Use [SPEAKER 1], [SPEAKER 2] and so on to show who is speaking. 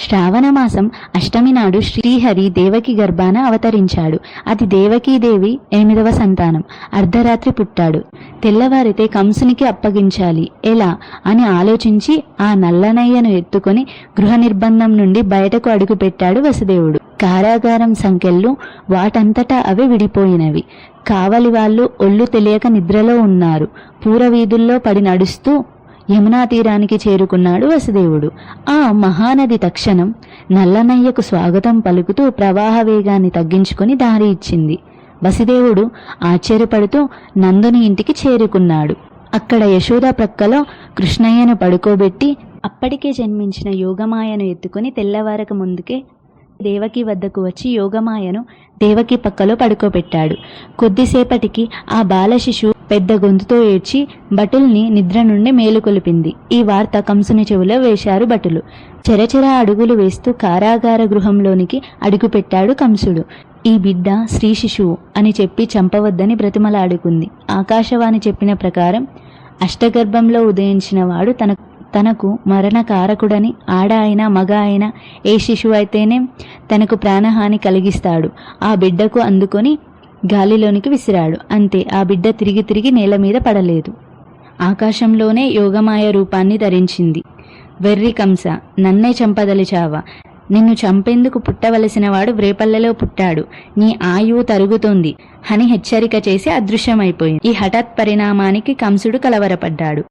[SPEAKER 1] శ్రావణమాసం అష్టమి నాడు శ్రీహరి దేవకి గర్భాన అవతరించాడు. అది దేవకీదేవి ఎనిమిదవ సంతానం. అర్ధరాత్రి పుట్టాడు. తెల్లవారితే కంసునికి అప్పగించాలి. ఎలా? అని ఆలోచించి ఆ నల్లనయ్యను ఎత్తుకొని గృహ నిర్బంధం నుండి బయటకు అడుగుపెట్టాడు వసుదేవుడు. కారాగారం సంఖ్యలు వాటంతటా అవి విడిపోయినవి. కావలి వాళ్ళు ఒళ్ళు తెలియక నిద్రలో ఉన్నారు. పూర వీధుల్లో పడి నడుస్తూ యమునా తీరానికి చేరుకున్నాడు వసుదేవుడు. ఆ మహానది తక్షణం నల్లనయ్యకు స్వాగతం పలుకుతూ ప్రవాహ వేగాన్ని తగ్గించుకుని దారి ఇచ్చింది. వసుదేవుడు ఆశ్చర్యపడుతూ నందుని ఇంటికి చేరుకున్నాడు. అక్కడ యశోద ప్రక్కలో కృష్ణయ్యను పడుకోబెట్టి అప్పటికే జన్మించిన యోగమాయను ఎత్తుకొని తెల్లవారక ముందుకే దేవకి వద్దకు వచ్చి యోగమాయను దేవకి పక్కలో పడుకోబెట్టాడు. కొద్దిసేపటికి ఆ బాల శిశువు పెద్ద గొంతుతో ఏడ్చి భటుల్ని నిద్ర నుండి మేలుకొలిపింది ఈ వార్త కంసుని చెవిలో వేశారు భటులు చెరచెర అడుగులు వేస్తూ కారాగార గృహంలోనికి అడుగుపెట్టాడు కంసుడు. ఈ బిడ్డ స్త్రీ శిశువు అని చెప్పి చంపవద్దని బ్రతిమలాడుకుంది. ఆకాశవాణి చెప్పిన ప్రకారం అష్టగర్భంలో ఉదయించిన వాడు తన తనకు మరణకారకుడని ఆడ అయినా మగ అయినా ఏ శిశువు అయితేనే తనకు ప్రాణహాని కలిగిస్తాడు. ఆ బిడ్డకు అందుకొని గాలిలోనికి విసిరాడు. అంతే ఆ బిడ్డ తిరిగి తిరిగి నేల మీద పడలేదు. ఆకాశంలోనే యోగమాయ రూపాన్ని ధరించింది. వెర్రి కంస నన్నే చంపదలిచావా? నిన్ను చంపేందుకు పుట్టవలసిన వాడు వ్రేపల్లెలో పుట్టాడు. నీ ఆయువు తరుగుతోంది. అని హెచ్చరిక చేసి అదృశ్యమైపోయింది. ఈ హఠాత్ పరిణామానికి కంసుడు కలవరపడ్డాడు.